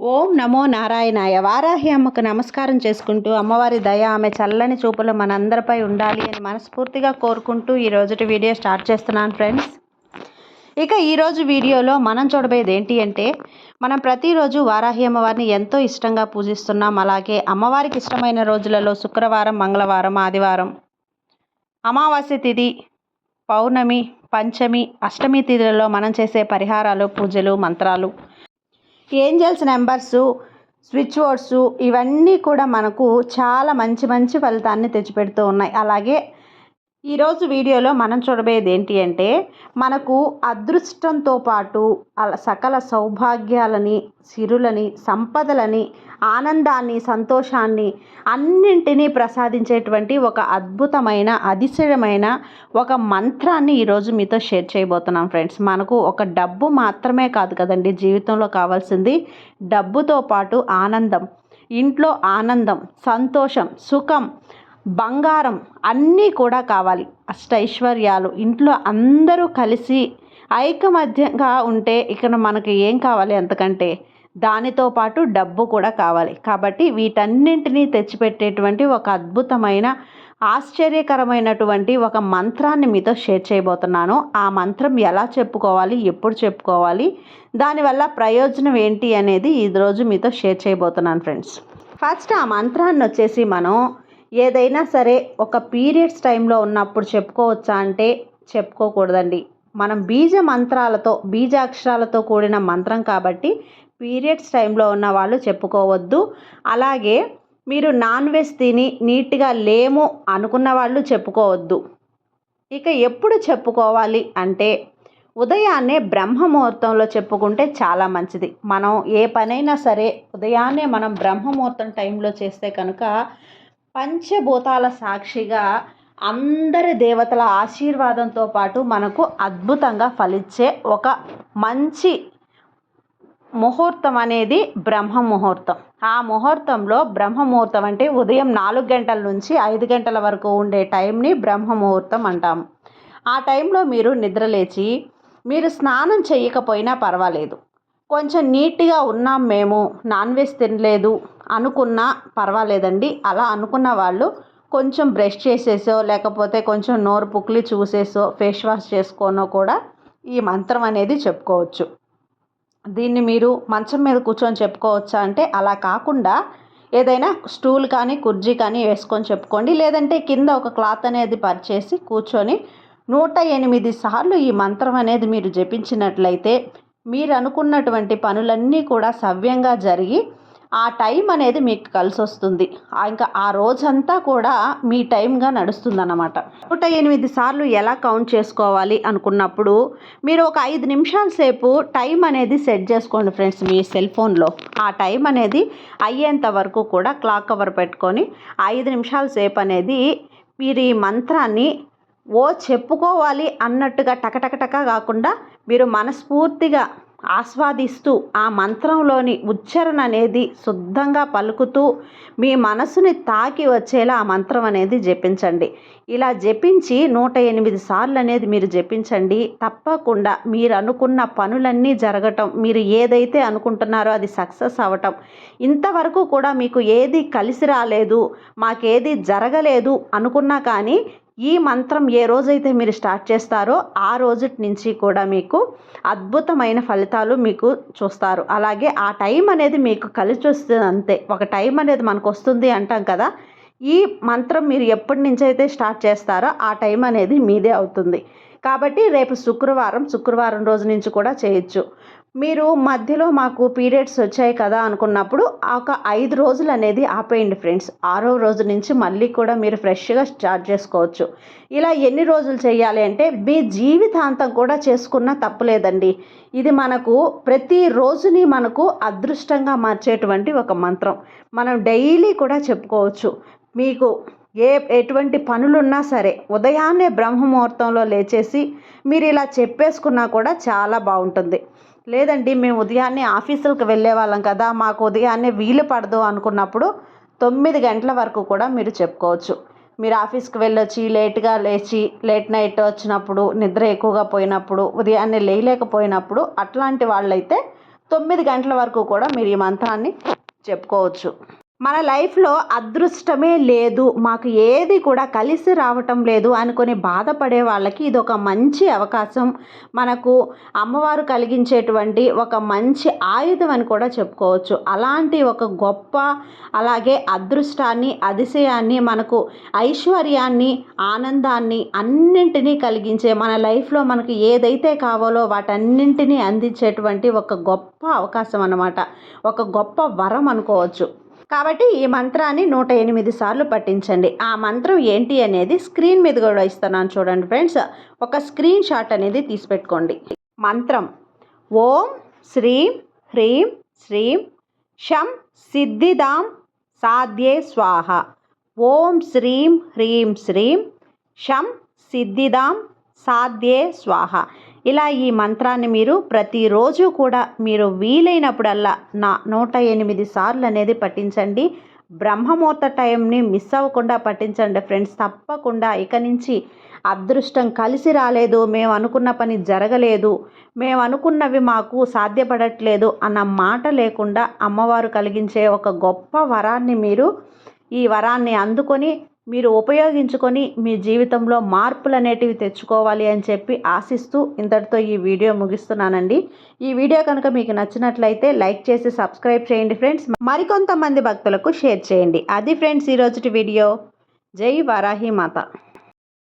ఓం నమో నారాయణాయ. వారాహి అమ్మకు నమస్కారం చేసుకుంటూ అమ్మవారి దయ ఆమె చల్లని చూపులు మనందరిపై ఉండాలి అని మనస్ఫూర్తిగా కోరుకుంటూ ఈ రోజుటి వీడియో స్టార్ట్ చేస్తున్నాను ఫ్రెండ్స్. ఇక ఈరోజు వీడియోలో మనం చూడబోయేది ఏంటి అంటే మనం ప్రతిరోజు వారాహి అమ్మవారిని ఎంతో ఇష్టంగా పూజిస్తున్నాం. అలాగే అమ్మవారికి ఇష్టమైన రోజులలో శుక్రవారం మంగళవారం ఆదివారం అమావాస్య తిథి పౌర్ణమి పంచమి అష్టమి తిథులలో మనం చేసే పరిహారాలు పూజలు మంత్రాలు ఏంజల్స్ నెంబర్సు స్విచ్ బోర్డ్స్ ఇవన్నీ కూడా మనకు చాలా మంచి మంచి ఫలితాన్ని తెచ్చిపెడుతూ ఉన్నాయి. అలాగే ఈరోజు వీడియోలో మనం చూడబోయేది ఏంటి అంటే మనకు అదృష్టంతో పాటు అలా సకల సౌభాగ్యాలని సిరులని సంపదలని ఆనందాన్ని సంతోషాన్ని అన్నింటినీ ప్రసాదించేటువంటి ఒక అద్భుతమైన అతిశయమైన ఒక మంత్రాన్ని ఈరోజు మీతో షేర్ చేయబోతున్నాం ఫ్రెండ్స్. మనకు ఒక డబ్బు మాత్రమే కాదు కదండి జీవితంలో కావాల్సింది. డబ్బుతో పాటు ఆనందం. ఇంట్లో ఆనందం సంతోషం సుఖం బంగారం అన్నీ కూడా కావాలి. అష్టైశ్వర్యాలు ఇంట్లో అందరూ కలిసి ఐకమధ్యంగా ఉంటే ఇక్కడ మనకి ఏం కావాలి అంతకంటే? దానితో పాటు డబ్బు కూడా కావాలి. కాబట్టి వీటన్నింటినీ తెచ్చిపెట్టేటువంటి ఒక అద్భుతమైన ఆశ్చర్యకరమైనటువంటి ఒక మంత్రాన్ని మీతో షేర్ చేయబోతున్నాను. ఆ మంత్రం ఎలా చెప్పుకోవాలి ఎప్పుడు చెప్పుకోవాలి దానివల్ల ప్రయోజనం ఏంటి అనేది ఈరోజు మీతో షేర్ చేయబోతున్నాను ఫ్రెండ్స్. ఫస్ట్ ఆ మంత్రాన్ని వచ్చేసి మనం ఏదైనా సరే ఒక పీరియడ్స్ టైంలో ఉన్నప్పుడు చెప్పుకోవచ్చా అంటే చెప్పుకోకూడదండి. మనం బీజ మంత్రాలతో బీజాక్షరాలతో కూడిన మంత్రం కాబట్టి పీరియడ్స్ టైంలో ఉన్న వాళ్ళు చెప్పుకోవద్దు. అలాగే మీరు నాన్ వెజ్ తిని నీట్గా లేము అనుకున్న వాళ్ళు చెప్పుకోవద్దు. ఇక ఎప్పుడు చెప్పుకోవాలి అంటే ఉదయాన్నే బ్రహ్మ ముహూర్తంలో చెప్పుకుంటే చాలా మంచిది. మనం ఏ పనైనా సరే ఉదయాన్నే మనం బ్రహ్మముహూర్తం టైంలో చేస్తే కనుక పంచభూతాల సాక్షిగా అందరి దేవతల ఆశీర్వాదంతో పాటు మనకు అద్భుతంగా ఫలించే ఒక మంచి ముహూర్తం అనేది బ్రహ్మ ముహూర్తం ఆ ముహూర్తంలో బ్రహ్మ ముహూర్తం అంటే ఉదయం నాలుగు గంటల నుంచి ఐదు గంటల వరకు ఉండే టైంని బ్రహ్మ ముహూర్తం అంటాము. ఆ టైంలో మీరు నిద్రలేచి మీరు స్నానం చేయకపోయినా పర్వాలేదు. కొంచెం నీట్గా ఉన్నాం మేము నాన్ వెజ్ తినలేదు అనుకున్నా పర్వాలేదండి. అలా అనుకున్న వాళ్ళు కొంచెం బ్రష్ చేసేసో లేకపోతే కొంచెం నోరు పుక్లి చూసేసో ఫేస్ వాష్ చేసుకోనో కూడా ఈ మంత్రం అనేది చెప్పుకోవచ్చు. దీన్ని మీరు మంచం మీద కూర్చొని చెప్పుకోవచ్చా అంటే అలా కాకుండా ఏదైనా స్టూల్ కానీ కుర్జీ కానీ వేసుకొని చెప్పుకోండి. లేదంటే కింద ఒక క్లాత్ అనేది పరిచేసి కూర్చొని నూట ఎనిమిది సార్లు ఈ మంత్రం అనేది మీరు జపించినట్లయితే మీరు అనుకున్నటువంటి పనులన్నీ కూడా సవ్యంగా జరిగి ఆ టైం అనేది మీకు కలిసి వస్తుంది ఇంకా ఆ రోజంతా కూడా మీ టైంగా నడుస్తుంది అన్నమాట నూట ఎనిమిది సార్లు ఎలా కౌంట్ చేసుకోవాలి అనుకున్నప్పుడు మీరు ఒక ఐదు నిమిషాల సేపు టైం అనేది సెట్ చేసుకోండి ఫ్రెండ్స్ మీ సెల్ ఫోన్లో. ఆ టైం అనేది అయ్యేంత వరకు కూడా క్లాక్ కవర్ పెట్టుకొని ఐదు నిమిషాల సేపు అనేది మీరు ఈ మంత్రాన్ని ఓ చెప్పుకోవాలి అన్నట్టుగా టకటకటక కాకుండా మీరు మనస్ఫూర్తిగా ఆస్వాదిస్తూ ఆ మంత్రంలోని ఉచ్చారణ అనేది శుద్ధంగా పలుకుతూ మీ మనసుని తాకి వచ్చేలా ఆ మంత్రం అనేది జపించండి. ఇలా జపించి నూట ఎనిమిది సార్లు అనేది మీరు జపించండి. తప్పకుండా మీరు అనుకున్న పనులన్నీ జరగటం మీరు ఏదైతే అనుకుంటున్నారో అది సక్సెస్ అవ్వటం. ఇంతవరకు కూడా మీకు ఏది కలిసి రాలేదు మాకేది జరగలేదు అనుకున్నా కానీ ఈ మంత్రం ఏ రోజైతే మీరు స్టార్ట్ చేస్తారో ఆ రోజు నుంచి కూడా మీకు అద్భుతమైన ఫలితాలు మీకు చూస్తారు. అలాగే ఆ టైం అనేది మీకు కలిసి వస్తుంది అంతే. ఒక టైం అనేది మనకు వస్తుంది అంటాం కదా. ఈ మంత్రం మీరు ఎప్పటి నుంచి అయితే స్టార్ట్ చేస్తారో ఆ టైం అనేది మీదే అవుతుంది. కాబట్టి రేపు శుక్రవారం శుక్రవారం రోజు నుంచి కూడా చేయొచ్చు. మీరు మధ్యలో మాకు పీరియడ్స్ వచ్చాయి కదా అనుకున్నప్పుడు ఒక ఐదు రోజులు అనేది ఆపేయండి ఫ్రెండ్స్. ఆరో రోజు నుంచి మళ్ళీ కూడా మీరు ఫ్రెష్గా స్టార్ట్ చేసుకోవచ్చు. ఇలా ఎన్ని రోజులు చేయాలి అంటే మీ జీవితాంతం కూడా చేసుకున్న తప్పులేదండి. ఇది మనకు ప్రతి రోజుని మనకు అదృష్టంగా మార్చేటువంటి ఒక మంత్రం. మనం డైలీ కూడా చెప్పుకోవచ్చు. మీకు ఏ ఎటువంటి పనులున్నా సరే ఉదయాన్నే బ్రహ్మముహూర్తంలో లేచేసి మీరు ఇలా చెప్పేసుకున్నా కూడా చాలా బాగుంటుంది. లేదండి మేము ఉదయాన్నే ఆఫీసులకు వెళ్ళే వాళ్ళం కదా మాకు ఉదయాన్నే వీలు పడదు అనుకున్నప్పుడు తొమ్మిది గంటల వరకు కూడా మీరు చెప్పుకోవచ్చు. మీరు ఆఫీస్కి వెళ్ళొచ్చి లేట్గా లేచి లేట్ నైట్ వచ్చినప్పుడు నిద్ర ఎక్కువగా పోయినప్పుడు ఉదయాన్నే లేయలేకపోయినప్పుడు అట్లాంటి వాళ్ళైతే తొమ్మిది గంటల వరకు కూడా మీరు ఈ మంత్రాన్ని చెప్పుకోవచ్చు. మన లైఫ్లో అదృష్టమే లేదు. మాకు ఏది కూడా కలిసి రావటం లేదు అనుకుని బాధపడే వాళ్ళకి ఇది ఒక మంచి అవకాశం. మనకు అమ్మవారు కలిగించేటువంటి ఒక మంచి ఆయుధం అని కూడా చెప్పుకోవచ్చు. అలాంటి ఒక గొప్ప అలాగే అదృష్టాన్ని అతిశయాన్ని మనకు ఐశ్వర్యాన్ని ఆనందాన్ని అన్నింటినీ కలిగించే మన లైఫ్లో మనకు ఏదైతే కావాలో వాటన్నింటినీ అందించేటువంటి ఒక గొప్ప అవకాశం అన్నమాట. ఒక గొప్ప వరం అనుకోవచ్చు. కాబట్టి ఈ మంత్రాన్ని నూట ఎనిమిది సార్లు పట్టించండి ఆ మంత్రం ఏంటి అనేది స్క్రీన్ మీద కూడా ఇస్తున్నాను చూడండి ఫ్రెండ్స్. ఒక స్క్రీన్ షాట్ అనేది తీసిపెట్టుకోండి. మంత్రం. ఓం శ్రీం హ్రీం శ్రీం షం సిద్ధిదాం సాధ్యే స్వాహ. ఓం శ్రీం హ్రీం శ్రీం షం సిద్ధిదాం సాధ్యే స్వాహ. ఇలా ఈ మంత్రాన్ని మీరు ప్రతిరోజు కూడా మీరు వీలైనప్పుడల్లా నా నూట ఎనిమిది సార్లు అనేది పఠించండి. బ్రహ్మముహూర్త టైంని మిస్ అవ్వకుండా పఠించండి ఫ్రెండ్స్. తప్పకుండా ఇక నుంచి అదృష్టం కలిసి రాలేదు. మేము అనుకున్న పని జరగలేదు. మేము అనుకున్నవి మాకు సాధ్యపడట్లేదు అన్న మాట లేకుండా అమ్మవారు కలిగించే ఒక గొప్ప వరాన్ని మీరు ఈ వరాన్ని అందుకొని మీరు ఉపయోగించుకొని మీ జీవితంలో మార్పులు అనేటివి తెచ్చుకోవాలి అని చెప్పి ఆశిస్తూ ఇంతటితో ఈ వీడియో ముగిస్తున్నానండి. ఈ వీడియో కనుక మీకు నచ్చినట్లయితే లైక్ చేసి సబ్స్క్రైబ్ చేయండి ఫ్రెండ్స్. మరికొంతమంది భక్తులకు షేర్ చేయండి. అది ఫ్రెండ్స్ ఈరోజుటి వీడియో. జై వారాహి మాత.